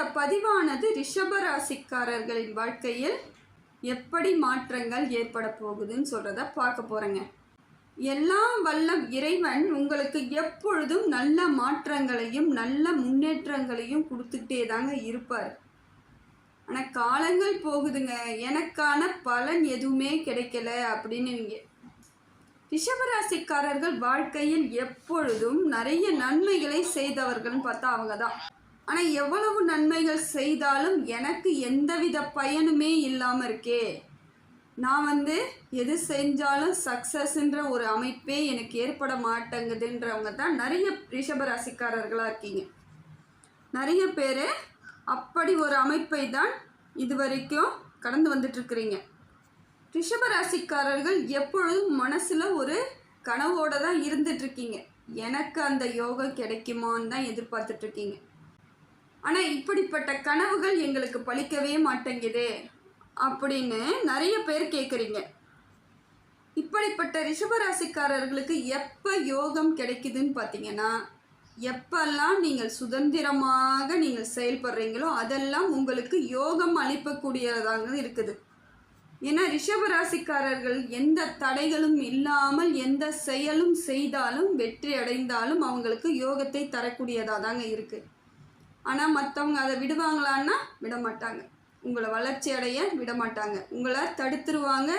இந்த பதிவானது ரிஷபராசிக்காரர்களின் வாழ்க்கையில் எப்படி மாற்றங்கள் ஏற்பட போகுதுன்னு சொல்கிறத பார்க்க போகிறேங்க எல்லாம் வல்ல இறைவன் உங்களுக்கு எப்பொழுதும் நல்ல மாற்றங்களையும் நல்ல முன்னேற்றங்களையும் கொடுத்துக்கிட்டே தாங்க இருப்பார். ஆனால் காலங்கள் போகுதுங்க. எனக்கான பலன் எதுவுமே கிடைக்கல அப்படின்னு நீங்கள் ரிஷபராசிக்காரர்கள் வாழ்க்கையில் எப்பொழுதும் நிறைய நன்மைகளை செய்தவர்கள்னு பார்த்தா அவங்க தான் ஆனால் எவ்வளவு நன்மைகள் செய்தாலும் எனக்கு எந்தவித பயனுமே இல்லாமல் இருக்கே. நான் வந்து எது செஞ்சாலும் சக்ஸஸ்ன்ற ஒரு அமைப்பே எனக்கு ஏற்பட மாட்டேங்குதுன்றவங்க தான் நிறைய ரிஷபராசிக்காரர்களாக இருக்கீங்க. நிறைய பேர் அப்படி ஒரு அமைப்பை தான் இது வரைக்கும் கடந்து வந்துட்டுருக்குறீங்க. ரிஷபராசிக்காரர்கள் எப்பொழுதும் மனசில் ஒரு கனவோடு தான் இருந்துட்டுருக்கீங்க. எனக்கு அந்த யோகம் கிடைக்குமான்னு தான் எதிர்பார்த்துட்ருக்கீங்க ஆனால் இப்படிப்பட்ட கனவுகள் எங்களுக்கு பழிக்கவே மாட்டேங்குதே அப்படின்னு நிறைய பேர் கேட்குறீங்க இப்படிப்பட்ட ரிஷபராசிக்காரர்களுக்கு எப்போ யோகம் கிடைக்குதுன்னு பார்த்தீங்கன்னா எப்பெல்லாம் நீங்கள் சுதந்திரமாக நீங்கள் செயல்படுறீங்களோ அதெல்லாம் உங்களுக்கு யோகம் அளிப்பக்கூடியதாக இருக்குது. ஏன்னா ரிஷபராசிக்காரர்கள் எந்த தடைகளும் இல்லாமல் எந்த செயலும் செய்தாலும் வெற்றி அடைந்தாலும் அவங்களுக்கு யோகத்தை தரக்கூடியதாக தாங்க இருக்குது ஆனால் மற்றவங்க அதை விடுவாங்களான்னா விட மாட்டாங்க உங்களை வளர்ச்சி அடைய விட மாட்டாங்க உங்களை தடுத்துருவாங்க.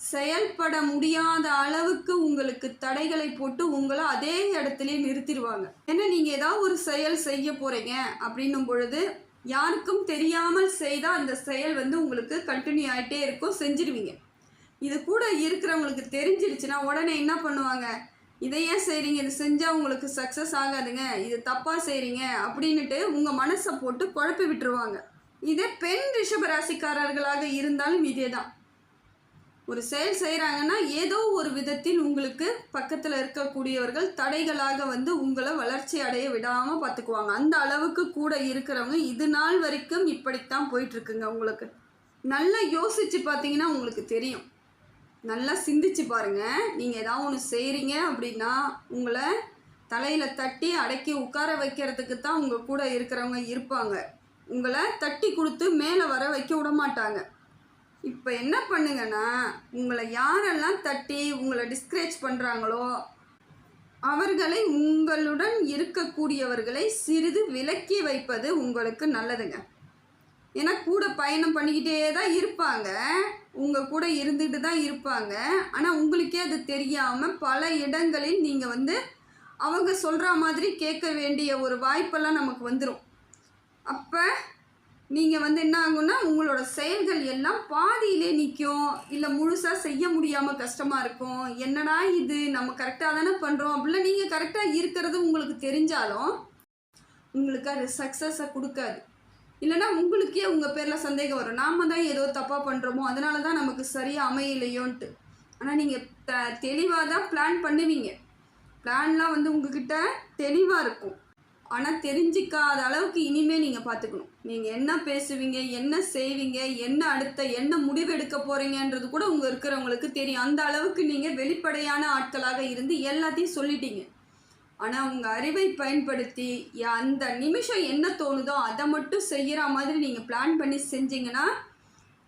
செயல்பட முடியாத அளவுக்கு உங்களுக்கு தடைகளை போட்டு உங்களை அதே இடத்துலயே நிறுத்திடுவாங்க ஏன்னா நீங்கள் ஏதாவது ஒரு செயல் செய்ய போகிறீங்க அப்படின்னும் பொழுது யாருக்கும் தெரியாமல் செய்தால் அந்த செயல் வந்து உங்களுக்கு கண்டினியூ ஆகிட்டே இருக்கும் செஞ்சிருவீங்க. இது கூட இருக்கிறவங்களுக்கு தெரிஞ்சிருச்சுன்னா உடனே என்ன பண்ணுவாங்க? இதை ஏன் செய்கிறீங்க இது செஞ்சால் உங்களுக்கு சக்ஸஸ் ஆகாதுங்க. இது தப்பாக செய்கிறீங்க அப்படின்னுட்டு உங்கள் மனசை போட்டு குழப்பி விட்டுருவாங்க. இதே பெண் ரிஷபராசிக்காரர்களாக இருந்தாலும் இதே தான் ஒரு செயல் செய்கிறாங்கன்னா ஏதோ ஒரு விதத்தில் உங்களுக்கு பக்கத்தில் இருக்கக்கூடியவர்கள் தடைகளாக வந்து உங்களை வளர்ச்சி அடைய விடாமல் பார்த்துக்குவாங்க அந்த அளவுக்கு கூட இருக்கிறவங்க இது நாள் வரைக்கும் இப்படித்தான் போயிட்டுருக்குங்க உங்களுக்கு. நல்லா யோசித்து பார்த்தீங்கன்னா உங்களுக்கு தெரியும். நல்லா சிந்திச்சு பாருங்கள் நீங்கள் ஏதாவது ஒன்று செய்கிறீங்க அப்படின்னா உங்களை தலையில் தட்டி அடக்கி உட்கார வைக்கிறதுக்கு தான் உங்கள் கூட இருக்கிறவங்க இருப்பாங்க. உங்களை தட்டி கொடுத்து மேலே வர வைக்க விட மாட்டாங்க. இப்போ என்ன பண்ணுங்கன்னா உங்களை யாரெல்லாம் தட்டி உங்களை டிஸ்கரேஜ் பண்ணுறாங்களோ அவர்களை உங்களுடன் இருக்கக்கூடியவர்களை சிறிது விலக்கி வைப்பது உங்களுக்கு நல்லதுங்க. ஏன்னா கூட பயணம் பண்ணிக்கிட்டே தான் இருப்பாங்க. உங்கள் கூட இருந்துகிட்டு தான் இருப்பாங்க. ஆனால் உங்களுக்கே அது தெரியாமல் பல இடங்களில் நீங்கள் வந்து அவங்க சொல்கிற மாதிரி கேட்க வேண்டிய ஒரு வாய்ப்பெல்லாம் நமக்கு வந்துடும் அப்போ நீங்கள் வந்து என்ன ஆகும்னா உங்களோட செயல்கள் எல்லாம் பாதியிலே நிற்கும் இல்லை முழுசாக செய்ய முடியாமல் கஷ்டமாக இருக்கும். என்னடா இது? நம்ம கரெக்டாக தானே பண்ணுறோம் அப்படிலாம் நீங்கள் கரெக்டாக இருக்கிறது உங்களுக்கு தெரிஞ்சாலும் உங்களுக்கு அது சக்ஸஸை கொடுக்காது. இல்லைனா உங்களுக்கே உங்கள் பேரில் சந்தேகம் வரும். நாம தான் ஏதோ தப்பாக பண்ணுறோமோ அதனால தான் நமக்கு சரியாக அமையலையோன்ட்டு. ஆனால் நீங்கள் த தெளிவாக தான் பிளான் பண்ணுவீங்க. பிளான்லாம் வந்து உங்ககிட்ட தெளிவாக இருக்கும். ஆனால் தெரிஞ்சிக்காத அளவுக்கு இனிமேல் நீங்கள் பார்த்துக்கணும் நீங்கள் என்ன பேசுவீங்க என்ன செய்வீங்க என்ன அடுத்த என்ன முடிவு எடுக்க போகிறீங்கன்றது கூட உங்கள் இருக்கிறவங்களுக்கு தெரியும். அந்த அளவுக்கு நீங்கள் வெளிப்படையான ஆட்களாக இருந்து எல்லாத்தையும் சொல்லிட்டீங்க. ஆனால் உங்கள் அறிவை பயன்படுத்தி அந்த நிமிஷம் என்ன தோணுதோ அதை மட்டும் செய்கிற மாதிரி நீங்கள் பிளான் பண்ணி செஞ்சீங்கன்னா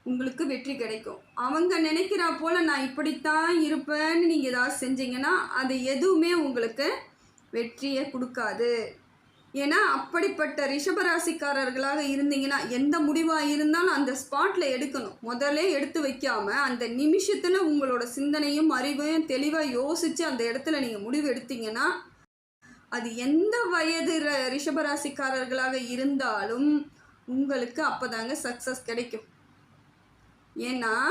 உங்களுக்கு வெற்றி கிடைக்கும். அவங்க நினைக்கிறா போல் நான் இப்படித்தான் இருப்பேன்னு நீங்கள் ஏதாவது செஞ்சீங்கன்னா அது எதுவுமே உங்களுக்கு வெற்றியை கொடுக்காது. ஏன்னா அப்படிப்பட்ட ரிஷபராசிக்காரர்களாக இருந்தீங்கன்னா எந்த முடிவாக இருந்தாலும் அந்த ஸ்பாட்டில் எடுக்கணும். முதல்ல எடுத்து வைக்காம அந்த நிமிஷத்தில் உங்களோட சிந்தனையும் அறிவையும் தெளிவாக யோசித்து அந்த இடத்துல நீங்கள் முடிவு எடுத்தீங்கன்னா அது எந்த வயது ர- ரிஷபராசிக்காரர்களாக இருந்தாலும் உங்களுக்கு அப்போதாங்க சக்ஸஸ் கிடைக்கும். ஏன்னா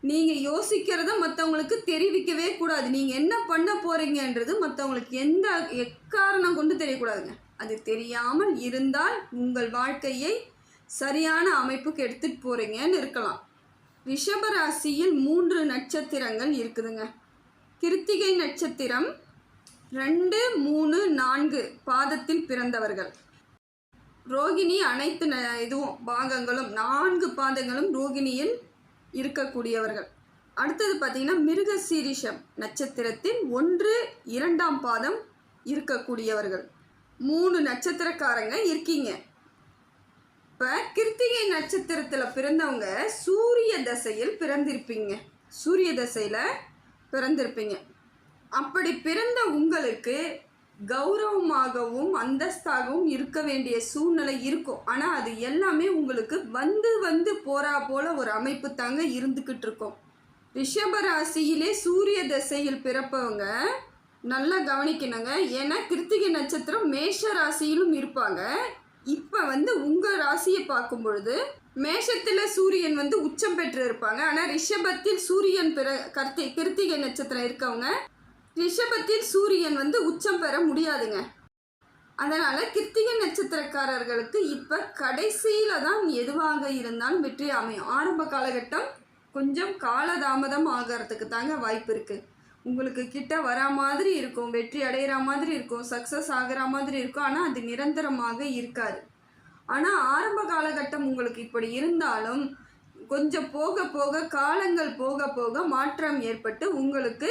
நீங்கள் யோசிக்கிறத மற்றவங்களுக்கு தெரிவிக்கவே கூடாது. நீங்கள் என்ன பண்ண போகிறீங்கன்றது மற்றவங்களுக்கு எந்த எக்காரணம் கொண்டு தெரியக்கூடாதுங்க. அது தெரியாமல் இருந்தால் உங்கள் வாழ்க்கையை சரியான அமைப்புக்கு எடுத்துகிட்டு போகிறீங்கன்னு இருக்கலாம். ரிஷபராசியில் மூன்று நட்சத்திரங்கள் இருக்குதுங்க. கிருத்திகை நட்சத்திரம் ரெண்டு மூணு நான்கு பாதத்தில் பிறந்தவர்கள். ரோகிணி அனைத்து ந இதுவும் பாகங்களும் நான்கு பாதங்களும் ரோகிணியில் இருக்கக்கூடியவர்கள். அடுத்தது பார்த்தீங்கன்னா மிருக சீரிஷம் ஒன்று இரண்டாம் பாதம் இருக்கக்கூடியவர்கள். மூணு நட்சத்திரக்காரங்க இருக்கீங்க. இப்போ கிருத்திகை நட்சத்திரத்தில் பிறந்தவங்க சூரிய தசையில் பிறந்திருப்பீங்க. சூரிய தசையில் பிறந்திருப்பீங்க. அப்படி பிறந்த உங்களுக்கு கௌரவமாகவும் அந்தஸ்தாகவும் இருக்க வேண்டிய சூழ்நிலை இருக்கும். ஆனால் அது எல்லாமே உங்களுக்கு வந்து வந்து போறா போல ஒரு அமைப்பு தாங்க இருந்துக்கிட்டு இருக்கும். ரிஷப ராசியிலே சூரிய தசையில் பிறப்பவங்க நல்லா கவனிக்கணுங்க. ஏன்னா கிருத்திகை நட்சத்திரம் மேஷ ராசியிலும் இருப்பாங்க. இப்போ வந்து உங்கள் ராசியை பார்க்கும் பொழுது மேஷத்தில் சூரியன் வந்து உச்சம் பெற்று இருப்பாங்க ஆனால் ரிஷபத்தில் சூரியன் பிற கர்த்தி கிருத்திகை நட்சத்திரம் இருக்கவங்க ரிஷபத்தில் சூரியன் வந்து உச்சம் பெற முடியாதுங்க. அதனால் கிருத்திகை நட்சத்திரக்காரர்களுக்கு இப்போ கடைசியில் தான் எதுவாக இருந்தாலும் வெற்றி அமையும். ஆரம்ப காலகட்டம் கொஞ்சம் காலதாமதம் ஆகிறதுக்கு தாங்க வாய்ப்பு இருக்குது உங்களுக்கு கிட்ட வரா மாதிரி இருக்கும் வெற்றி அடைகிற மாதிரி இருக்கும் சக்ஸஸ் ஆகிற மாதிரி இருக்கும் ஆனால் அது நிரந்தரமாக இருக்காது. ஆனால் ஆரம்ப காலகட்டம் உங்களுக்கு இப்படி இருந்தாலும் கொஞ்சம் போக போக காலங்கள் போக போக மாற்றம் ஏற்பட்டு உங்களுக்கு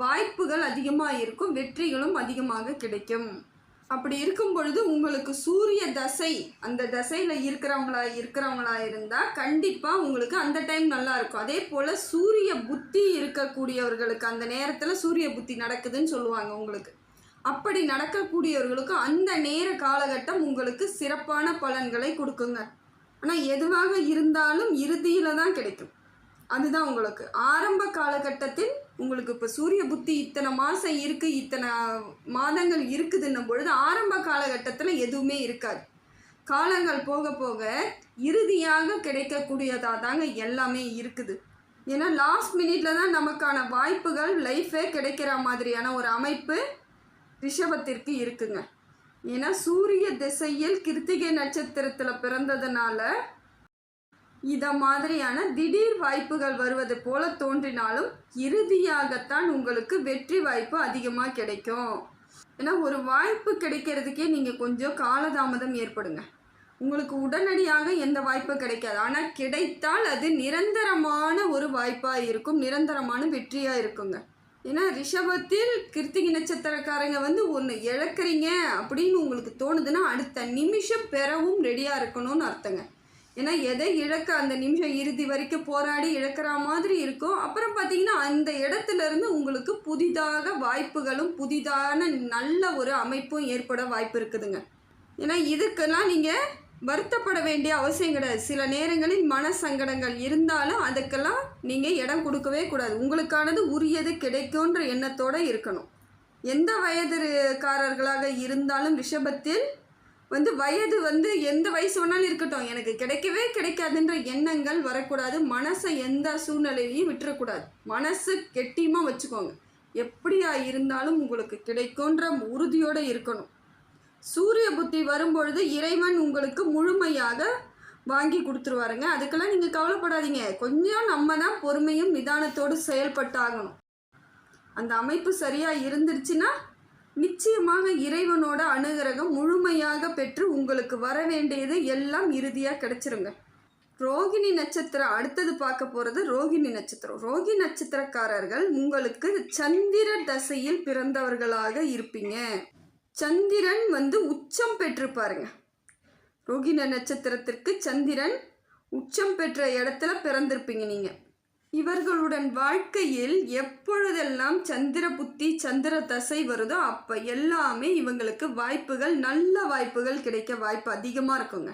வாய்ப்புகள் அதிகமாக இருக்கும் வெற்றிகளும் அதிகமாக கிடைக்கும். அப்படி இருக்கும் பொழுது உங்களுக்கு சூரிய தசை அந்த தசையில் இருக்கிறவங்களா இருக்கிறவங்களா இருந்தால் கண்டிப்பாக உங்களுக்கு அந்த டைம் நல்லா இருக்கும். அதே போல் சூரிய புத்தி இருக்கக்கூடியவர்களுக்கு அந்த நேரத்தில் சூரிய புத்தி நடக்குதுன்னு சொல்லுவாங்க உங்களுக்கு. அப்படி நடக்கக்கூடியவர்களுக்கு அந்த நேர காலகட்டம் உங்களுக்கு சிறப்பான பலன்களை கொடுக்குங்க. ஆனால் எதுவாக இருந்தாலும் இறுதியில் தான் கிடைக்கும். அதுதான் உங்களுக்கு. ஆரம்ப காலகட்டத்தில் உங்களுக்கு இப்போ சூரிய புத்தி இத்தனை மாதம் இருக்குது இத்தனை மாதங்கள் இருக்குதுன்னும் பொழுது ஆரம்ப காலகட்டத்தில் எதுவுமே இருக்காது. காலங்கள் போக போக இறுதியாக கிடைக்கக்கூடியதாக தாங்க எல்லாமே இருக்குது. ஏன்னா லாஸ்ட் மினிட்ல தான் நமக்கான வாய்ப்புகள் லைஃபே கிடைக்கிற மாதிரியான ஒரு அமைப்பு ரிஷபத்திற்கு இருக்குங்க. ஏன்னா சூரிய திசையில் கிருத்திகை நட்சத்திரத்தில் பிறந்ததுனால இத மாதிரியான திடீர் வாய்ப்புகள் வருவது போல தோன்றினாலும் இறுதியாகத்தான் உங்களுக்கு வெற்றி வாய்ப்பு அதிகமாக கிடைக்கும். ஏன்னா ஒரு வாய்ப்பு கிடைக்கிறதுக்கே நீங்கள் கொஞ்சம் காலதாமதம் ஏற்படுங்க. உங்களுக்கு உடனடியாக எந்த வாய்ப்பும் கிடைக்காது. ஆனால் கிடைத்தால் அது நிரந்தரமான ஒரு வாய்ப்பாக இருக்கும். நிரந்தரமான வெற்றியாக இருக்குங்க. ஏன்னா ரிஷபத்தில் கிருத்திகை நட்சத்திரக்காரங்க வந்து ஒன்று இழக்கிறீங்க அப்படின்னு உங்களுக்கு தோணுதுன்னா அடுத்த நிமிஷம் பெறவும் ரெடியாக இருக்கணும்னு அர்த்தங்க. ஏன்னா எதை இழக்க அந்த நிமிஷம் இறுதி வரைக்கும் போராடி இழக்கிற மாதிரி இருக்கும் அப்புறம் பார்த்தீங்கன்னா அந்த இடத்துல இருந்து உங்களுக்கு புதிதாக வாய்ப்புகளும் புதிதான நல்ல ஒரு அமைப்பும் ஏற்பட வாய்ப்பு இருக்குதுங்க. ஏன்னா இதுக்கெல்லாம் நீங்கள் வருத்தப்பட வேண்டிய அவசியம் கிடையாது. சில நேரங்களில் மன சங்கடங்கள் இருந்தாலும் அதுக்கெல்லாம் நீங்கள் இடம் கொடுக்கவே கூடாது. உங்களுக்கானது உரியது கிடைக்கும்ன்ற எண்ணத்தோடு இருக்கணும். எந்த வயதுக்காரர்களாக இருந்தாலும் ரிஷபத்தில் வந்து வயது வந்து எந்த வயசு வேணாலும் இருக்கட்டும். எனக்கு கிடைக்கவே கிடைக்காதுன்ற எண்ணங்கள் வரக்கூடாது. மனசை எந்த சூழ்நிலையிலையும் விட்டுறக்கூடாது. மனசு கெட்டியமாக வச்சுக்கோங்க. எப்படியா இருந்தாலும் உங்களுக்கு கிடைக்குன்ற உறுதியோடு இருக்கணும். சூரிய புத்தி வரும்பொழுது இறைவன் உங்களுக்கு முழுமையாக வாங்கி கொடுத்துருவாருங்க. அதுக்கெல்லாம் நீங்கள் கவலைப்படாதீங்க. கொஞ்சம் நம்ம தான் பொறுமையும் நிதானத்தோடு செயல்பட்டாகணும். அந்த அமைப்பு சரியாக இருந்துருச்சுன்னா நிச்சயமாக இறைவனோட அனுகிரகம் முழுமையாக பெற்று உங்களுக்கு வர வேண்டியது எல்லாம் இறுதியாக கிடைச்சிருங்க. ரோகிணி நட்சத்திரம் அடுத்தது பார்க்க போகிறது ரோகிணி நட்சத்திரம். ரோகி நட்சத்திரக்காரர்கள் உங்களுக்கு சந்திர தசையில் பிறந்தவர்களாக இருப்பீங்க. சந்திரன் வந்து உச்சம் பெற்றிருப்பாருங்க ரோகிண நட்சத்திரத்திற்கு சந்திரன் உச்சம் பெற்ற இடத்துல பிறந்திருப்பீங்க நீங்கள் இவர்களுடன் வாழ்க்கையில் எப்பொழுதெல்லாம் சந்திர புத்தி சந்திர தசை வருதோ அப்போ எல்லாமே இவங்களுக்கு வாய்ப்புகள் நல்ல வாய்ப்புகள் கிடைக்க வாய்ப்பு அதிகமாக இருக்குங்க.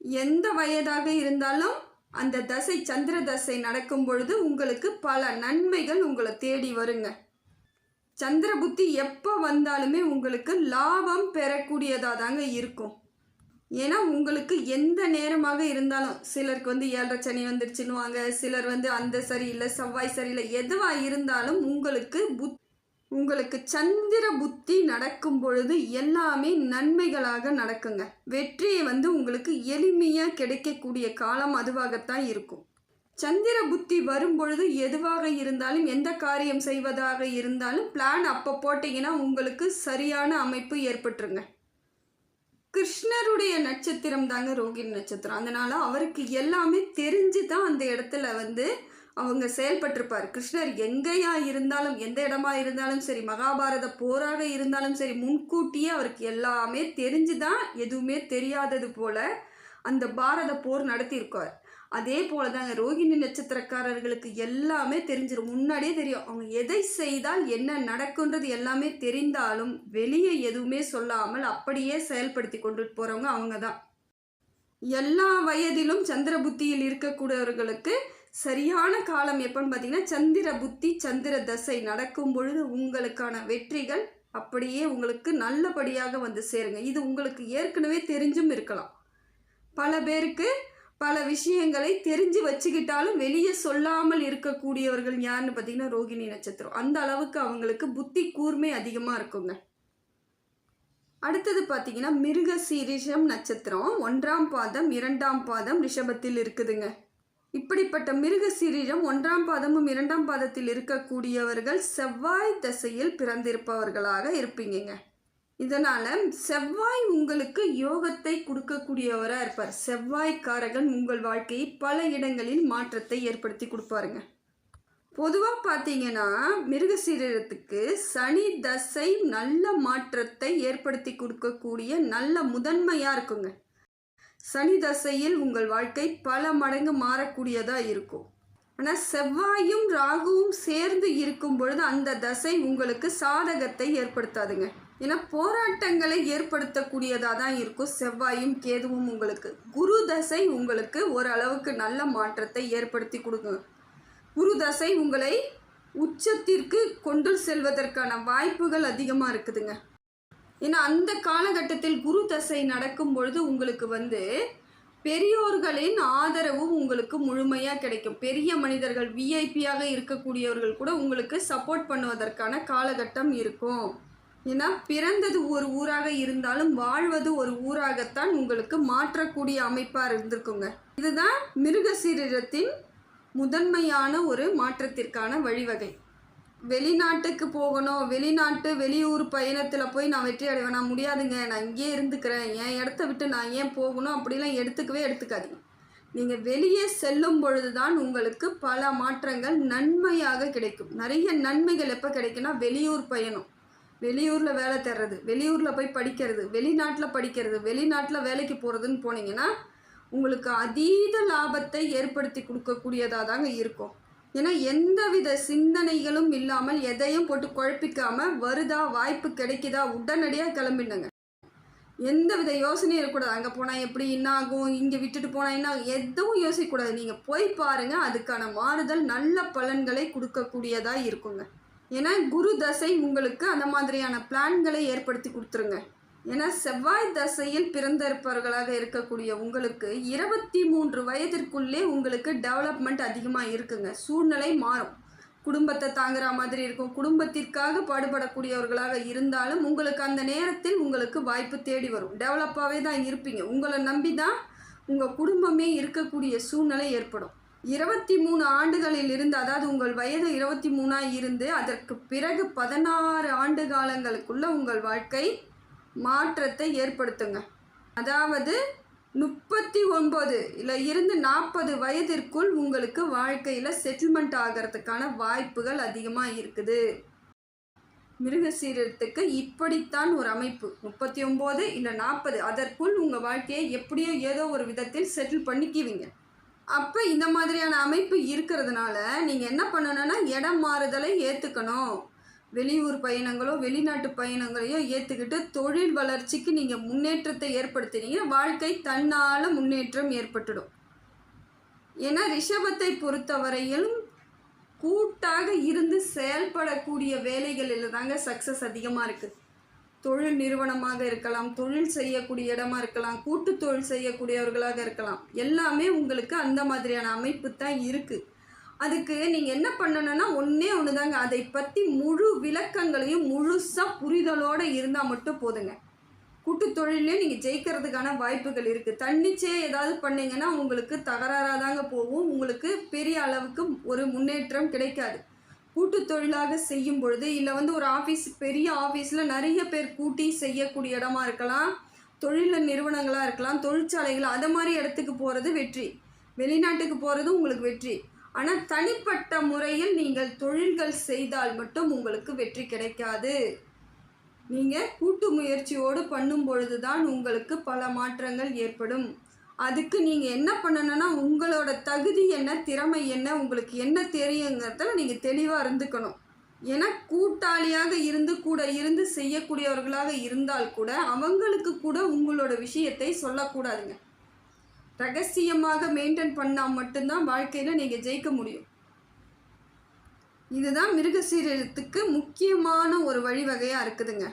எந்த வயதாக இருந்தாலும் அந்த தசை சந்திர தசை நடக்கும் பொழுது உங்களுக்கு பல நன்மைகள் உங்களை தேடி வருங்க. சந்திர புத்தி எப்போ வந்தாலுமே உங்களுக்கு லாபம் பெறக்கூடியதாக தாங்க இருக்கும். ஏன்னா உங்களுக்கு எந்த நேரமாக இருந்தாலும் சிலருக்கு வந்து ஏழரை சனி வந்துருச்சுன்னுவாங்க சிலர் வந்து அந்த சரியில்லை செவ்வாய் சரியில்லை எதுவாக இருந்தாலும் உங்களுக்கு புத் உங்களுக்கு சந்திர புத்தி நடக்கும் பொழுது எல்லாமே நன்மைகளாக நடக்குங்க. வெற்றியை வந்து உங்களுக்கு எளிமையாக கிடைக்கக்கூடிய காலம் அதுவாகத்தான் இருக்கும். சந்திர புத்தி வரும்பொழுது எதுவாக இருந்தாலும் எந்த காரியம் செய்வதாக இருந்தாலும் பிளான் அப்போ போட்டிங்கன்னா உங்களுக்கு சரியான அமைப்பு ஏற்பட்டுருங்க. கிருஷ்ணருடைய நட்சத்திரம் தாங்க ரோகிணி நட்சத்திரம். அதனால அவருக்கு எல்லாமே தெரிஞ்சு தான் அந்த இடத்துல வந்து அவங்க செயல்பட்டிருப்பார். கிருஷ்ணர் எங்கேயா இருந்தாலும் எந்த இடமா இருந்தாலும் சரி மகாபாரத போராக இருந்தாலும் சரி முன்கூட்டியே அவருக்கு எல்லாமே தெரிஞ்சு தான் எதுவுமே தெரியாதது போல அந்த பாரத போர் நடத்தியிருக்கார். அதே போல தாங்க ரோகிணி நட்சத்திரக்காரர்களுக்கு எல்லாமே தெரிஞ்சிடும் முன்னாடியே தெரியும். அவங்க எதை செய்தால் என்ன நடக்குன்றது எல்லாமே தெரிந்தாலும் வெளியே எதுவுமே சொல்லாமல் அப்படியே செயல்படுத்தி கொண்டுட்டு போகிறவங்க அவங்க தான். எல்லா வயதிலும் சந்திர புத்தியில் இருக்கக்கூடியவர்களுக்கு சரியான காலம் எப்போன்னு பார்த்தீங்கன்னா சந்திர புத்தி சந்திர தசை நடக்கும் பொழுது உங்களுக்கான வெற்றிகள் அப்படியே உங்களுக்கு நல்லபடியாக வந்து சேருங்க. இது உங்களுக்கு ஏற்கனவே தெரிஞ்சும் இருக்கலாம். பல பேருக்கு பல விஷயங்களை தெரிஞ்சு வச்சுக்கிட்டாலும் வெளியே சொல்லாமல் இருக்கக்கூடியவர்கள் யாருன்னு பார்த்தீங்கன்னா ரோகிணி நட்சத்திரம். அந்த அளவுக்கு அவங்களுக்கு புத்தி கூர்மை அதிகமாக இருக்குங்க. அடுத்தது பார்த்தீங்கன்னா மிருக சீரிஷம் நட்சத்திரம். ஒன்றாம் பாதம் இரண்டாம் பாதம் ரிஷபத்தில் இருக்குதுங்க. இப்படிப்பட்ட மிருக சீரிஷம் ஒன்றாம் பாதமும் இரண்டாம் பாதத்தில் இருக்கக்கூடியவர்கள் செவ்வாய் தசையில் பிறந்திருப்பவர்களாக இருப்பீங்கங்க. இதனால் செவ்வாய் உங்களுக்கு யோகத்தை கொடுக்கக்கூடியவராக இருப்பார். செவ்வாய்க்காரகன் உங்கள் வாழ்க்கையை பல இடங்களில் மாற்றத்தை ஏற்படுத்தி கொடுப்பாருங்க. பொதுவாக பார்த்தீங்கன்னா மிருகசீரத்துக்கு சனி தசை நல்ல மாற்றத்தை ஏற்படுத்தி கொடுக்கக்கூடிய நல்ல முதன்மையாக இருக்குங்க. சனி தசையில் உங்கள் வாழ்க்கை பல மடங்கு மாறக்கூடியதாக இருக்கும். ஆனால் செவ்வாயும் ராகுவும் சேர்ந்து இருக்கும் பொழுது அந்த தசை உங்களுக்கு சாதகத்தை ஏற்படுத்தாதுங்க. ஏன்னா போராட்டங்களை ஏற்படுத்தக்கூடியதாக தான் இருக்கும். செவ்வாயும் கேதுவும் உங்களுக்கு. குரு தசை உங்களுக்கு ஓரளவுக்கு நல்ல மாற்றத்தை ஏற்படுத்தி கொடுக்கும். குரு தசை உங்களை உச்சத்திற்கு கொண்டு செல்வதற்கான வாய்ப்புகள் அதிகமாக இருக்குதுங்க. ஏன்னா அந்த காலகட்டத்தில் குரு தசை நடக்கும் பொழுது உங்களுக்கு வந்து பெரியோர்களின் ஆதரவும் உங்களுக்கு முழுமையாக கிடைக்கும். பெரிய மனிதர்கள் விஐபியாக இருக்கக்கூடியவர்கள் கூட உங்களுக்கு சப்போர்ட் பண்ணுவதற்கான காலகட்டம் இருக்கும். ஏன்னா பிறந்தது ஒரு ஊராக இருந்தாலும் வாழ்வது ஒரு ஊராகத்தான் உங்களுக்கு மாற்றக்கூடிய அமைப்பாக இருந்திருக்குங்க. இதுதான் மிருகசீரத்தின் முதன்மையான ஒரு மாற்றத்திற்கான வழிவகை. வெளிநாட்டுக்கு போகணும் வெளிநாட்டு வெளியூர் பயணத்தில் போய் நான் வெற்றி அடைவேன் நான் முடியாதுங்க நான் இங்கேயே இருந்துக்கிறேன் என் இடத்த விட்டு நான் ஏன் போகணும் அப்படிலாம் எடுத்துக்கவே எடுத்துக்காதீங்க. நீங்கள் வெளியே செல்லும் பொழுது தான் உங்களுக்கு பல மாற்றங்கள் நன்மையாக கிடைக்கும். நிறைய நன்மைகள் எப்போ கிடைக்குன்னா வெளியூர் பயணம். வெளியூரில் வேலை தேடுறது வெளியூரில் போய் படிக்கிறது வெளிநாட்டில் படிக்கிறது வெளிநாட்டில் வேலைக்கு போகிறதுன்னு போனீங்கன்னா உங்களுக்கு அதீத லாபத்தை ஏற்படுத்தி கொடுக்கக்கூடியதாக தாங்க இருக்கும். ஏன்னா எந்தவித சிந்தனைகளும் இல்லாமல் எதையும் போட்டு குழப்பிக்காமல் வருதா வாய்ப்பு கிடைக்குதா உடனடியாக கிளம்பிடுங்க. எந்தவித யோசனையும் இருக்கக்கூடாது. அங்கே போனால் எப்படி என்ன ஆகும் இங்கே விட்டுட்டு போனால் என்ன ஆகும் எதுவும் யோசிக்கக்கூடாது. நீங்கள் போய் பாருங்கள் அதுக்கான மாறுதல் நல்ல பலன்களை கொடுக்கக்கூடியதாக இருக்குங்க. ஏன்னா குரு தசை உங்களுக்கு அந்த மாதிரியான பிளான்களை ஏற்படுத்தி கொடுத்துருங்க. ஏன்னா செவ்வாய் தசையில் பிறந்திருப்பவர்களாக இருக்கக்கூடிய உங்களுக்கு இருபத்தி மூன்று வயதிற்குள்ளே உங்களுக்கு டெவலப்மெண்ட் அதிகமாக இருக்குங்க. சூழ்நிலை மாறும். குடும்பத்தை தாங்குற மாதிரி இருக்கும். குடும்பத்திற்காக பாடுபடக்கூடியவர்களாக இருந்தாலும் உங்களுக்கு அந்த நேரத்தில் உங்களுக்கு வாய்ப்பு தேடி வரும். டெவலப்பாகவே தான் இருப்பீங்க. உங்களை நம்பி தான் உங்கள் குடும்பமே இருக்கக்கூடிய சூழ்நிலை ஏற்படும். இருபத்தி மூணு ஆண்டுகளில் இருந்து அதாவது உங்கள் வயது இருபத்தி மூணாக இருந்து அதற்கு பிறகு பதினாறு ஆண்டு காலங்களுக்குள்ள உங்கள் வாழ்க்கை மாற்றத்தை ஏற்படுத்துங்க. அதாவது முப்பத்தி ஒன்பது இல்லை இருந்து நாற்பது வயதிற்குள் உங்களுக்கு வாழ்க்கையில் செட்டில்மெண்ட் ஆகிறதுக்கான வாய்ப்புகள் அதிகமாக இருக்குது. மிருகசீரத்துக்கு இப்படித்தான் ஒரு அமைப்பு. முப்பத்தி ஒம்பது இல்லை நாற்பது அதற்குள் உங்கள் வாழ்க்கையை எப்படியோ ஏதோ ஒரு விதத்தில் செட்டில் பண்ணிக்குவீங்க. அப்போ இந்த மாதிரியான அமைப்பு இருக்கிறதுனால நீங்கள் என்ன பண்ணணும்னா இடம் மாறுதலை ஏற்றுக்கணும் வெளியூர் பயணங்களோ வெளிநாட்டு பயணங்களையோ ஏற்றுக்கிட்டு தொழில் வளர்ச்சிக்கு நீங்கள் முன்னேற்றத்தை ஏற்படுத்தினீங்கன்னா வாழ்க்கை தன்னால் முன்னேற்றம் ஏற்பட்டுடும். ஏன்னா ரிஷபத்தை பொறுத்தவரையிலும் கூட்டாக இருந்து செயல்படக்கூடிய வேலைகளில் தாங்க சக்ஸஸ் அதிகமாக இருக்குது தொழில் நிறுவனமாக இருக்கலாம் தொழில் செய்யக்கூடிய இடமா இருக்கலாம் கூட்டு தொழில் செய்யக்கூடியவர்களாக இருக்கலாம். எல்லாமே உங்களுக்கு அந்த மாதிரியான அமைப்பு தான் இருக்குது அதுக்கு நீங்கள் என்ன பண்ணணும்னா ஒன்றே ஒன்று தாங்க அதை பற்றி முழு விளக்கங்களையும் முழுசாக புரிதலோடு இருந்தால் மட்டும் போதுங்க. கூட்டு தொழிலே நீங்கள் ஜெயிக்கிறதுக்கான வாய்ப்புகள் இருக்குது தன்னிச்சையே ஏதாவது பண்ணீங்கன்னா உங்களுக்கு தகராறாக தாங்க போகும். உங்களுக்கு பெரிய அளவுக்கு ஒரு முன்னேற்றம் கிடைக்காது. கூட்டு தொழிலாக செய்யும் பொழுது இல்லை வந்து ஒரு ஆஃபீஸ் பெரிய ஆஃபீஸில் நிறைய பேர் கூட்டி செய்யக்கூடிய இடமா இருக்கலாம் தொழில் நிறுவனங்களாக இருக்கலாம் தொழிற்சாலைகள் அதை மாதிரி இடத்துக்கு போகிறது வெற்றி. வெளிநாட்டுக்கு போகிறது உங்களுக்கு வெற்றி. ஆனால் தனிப்பட்ட முறையில் நீங்கள் தொழில்கள் செய்தால் மட்டும் உங்களுக்கு வெற்றி கிடைக்காது. நீங்கள் கூட்டு முயற்சியோடு பண்ணும் பொழுது தான் உங்களுக்கு பல மாற்றங்கள் ஏற்படும். அதுக்கு நீங்கள் என்ன பண்ணணும்னா உங்களோட தகுதி என்ன திறமை என்ன உங்களுக்கு என்ன தெரியுங்கிறதுல நீங்கள் தெளிவாக இருந்துக்கணும். ஏன்னா கூட்டாளியாக இருந்து கூட இருந்து செய்யக்கூடியவர்களாக இருந்தால் கூட அவங்களுக்கு கூட உங்களோட விஷயத்தை சொல்லக்கூடாதுங்க. ரகசியமாக மெயின்டைன் பண்ணால் மட்டும்தான் வாழ்க்கையில் நீங்கள் ஜெயிக்க முடியும். இதுதான் மிருகசீரத்துக்கு முக்கியமான ஒரு வழிவகையாக இருக்குதுங்க.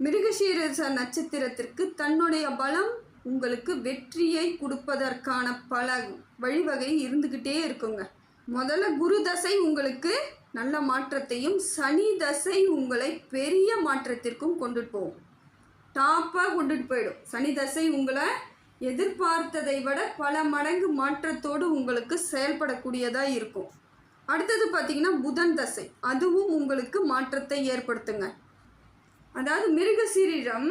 மிருகசீரச நட்சத்திரத்திற்கு தன்னுடைய பலம் உங்களுக்கு வெற்றியை கொடுப்பதற்கான பல வழிவகை இருந்துக்கிட்டே இருக்குங்க. முதல்ல குரு தசை உங்களுக்கு நல்ல மாற்றத்தையும் சனி தசை உங்களை பெரிய மாற்றத்திற்கும் கொண்டுட்டு போகும். டாப்பாக கொண்டுட்டு போயிடும். சனி தசை உங்களை எதிர்பார்த்ததை விட பல மடங்கு மாற்றத்தோடு உங்களுக்கு செயல்படக்கூடியதாக இருக்கும். அடுத்தது பார்த்திங்கன்னா புதன் தசை. அதுவும் உங்களுக்கு மாற்றத்தை ஏற்படுத்துங்க. அதாவது மிருக சீரிடம்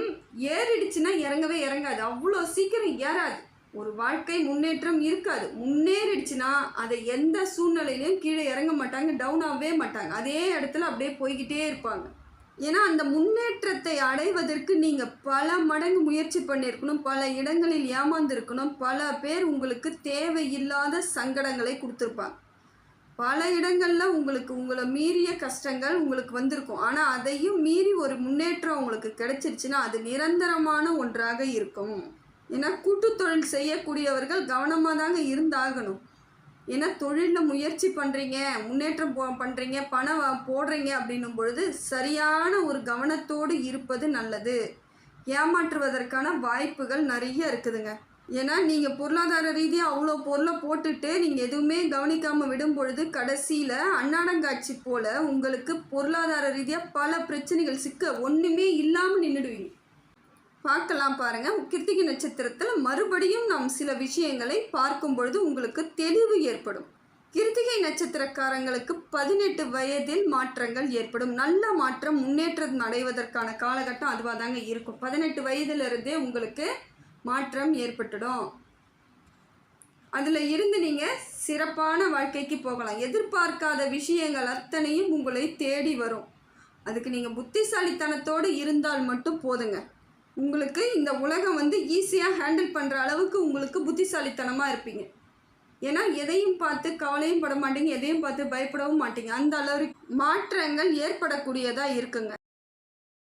ஏறிடுச்சுன்னா இறங்கவே இறங்காது. அவ்வளோ சீக்கிரம் ஏறாது. ஒரு வாழ்க்கை முன்னேற்றம் இருக்காது. முன்னேறிடுச்சுன்னா அதை எந்த சூழ்நிலையிலையும் கீழே இறங்க மாட்டாங்க டவுன் ஆகவே மாட்டாங்க. அதே இடத்துல அப்படியே போய்கிட்டே இருப்பாங்க. ஏன்னா அந்த முன்னேற்றத்தை அடைவதற்கு நீங்கள் பல மடங்கு முயற்சி பண்ணியிருக்கணும். பல இடங்களில் ஏமாந்துருக்கணும். பல பேர் உங்களுக்கு தேவையில்லாத சங்கடங்களை கொடுத்துருப்பாங்க. பல இடங்களில் உங்களுக்கு உங்களை மீறிய கஷ்டங்கள் உங்களுக்கு வந்திருக்கும். ஆனால் அதையும் மீறி ஒரு முன்னேற்றம் உங்களுக்கு கிடைச்சிருச்சுன்னா அது நிரந்தரமான ஒன்றாக இருக்கும். ஏன்னா கூட்டு தொழில் செய்யக்கூடியவர்கள் கவனமாக தாங்க இருந்தாகணும். ஏன்னா தொழிலில் முயற்சி பண்ணுறீங்க முன்னேற்றம் போ பண்ணுறீங்க பணம் போடுறீங்க அப்படின்னும் பொழுது சரியான ஒரு கவனத்தோடு இருப்பது நல்லது. ஏமாற்றுவதற்கான வாய்ப்புகள் நிறைய இருக்குதுங்க. ஏன்னா நீங்கள் பொருளாதார ரீதியாக அவ்வளோ பொருளை போட்டுட்டு நீங்கள் எதுவுமே கவனிக்காமல் விடும் பொழுது கடைசியில் அன்னாடங்காட்சி போல் உங்களுக்கு பொருளாதார ரீதியாக பல பிரச்சனைகள் சிக்க ஒன்றுமே இல்லாமல் நின்றுடுவீங்க பார்க்கலாம் பாருங்கள் கிருத்திகை நட்சத்திரத்தில் மறுபடியும் நாம் சில விஷயங்களை பார்க்கும் பொழுது உங்களுக்கு தெளிவு ஏற்படும். கிருத்திகை நட்சத்திரக்காரங்களுக்கு பதினெட்டு வயதில் மாற்றங்கள் ஏற்படும். நல்ல மாற்றம் முன்னேற்றம் அடைவதற்கான காலகட்டம் அதுவாக தாங்க இருக்கும். பதினெட்டு வயதிலிருந்தே உங்களுக்கு மாற்றம் ஏற்பட்டுடும். அதில் இருந்து நீங்கள் சிறப்பான வாழ்க்கைக்கு போகலாம். எதிர்பார்க்காத விஷயங்கள் அத்தனையும் உங்களை தேடி வரும். அதுக்கு நீங்கள் புத்திசாலித்தனத்தோடு இருந்தால் மட்டும் போதுங்க. உங்களுக்கு இந்த உலகம் வந்து ஈஸியாக ஹேண்டில் பண்ணுற அளவுக்கு உங்களுக்கு புத்திசாலித்தனமாக இருப்பீங்க. ஏன்னா எதையும் பார்த்து கவலையும் பட மாட்டீங்க எதையும் பார்த்து பயப்படவும் மாட்டீங்க. அந்த அளவுக்கு மாற்றங்கள் ஏற்படக்கூடியதாக இருக்குங்க.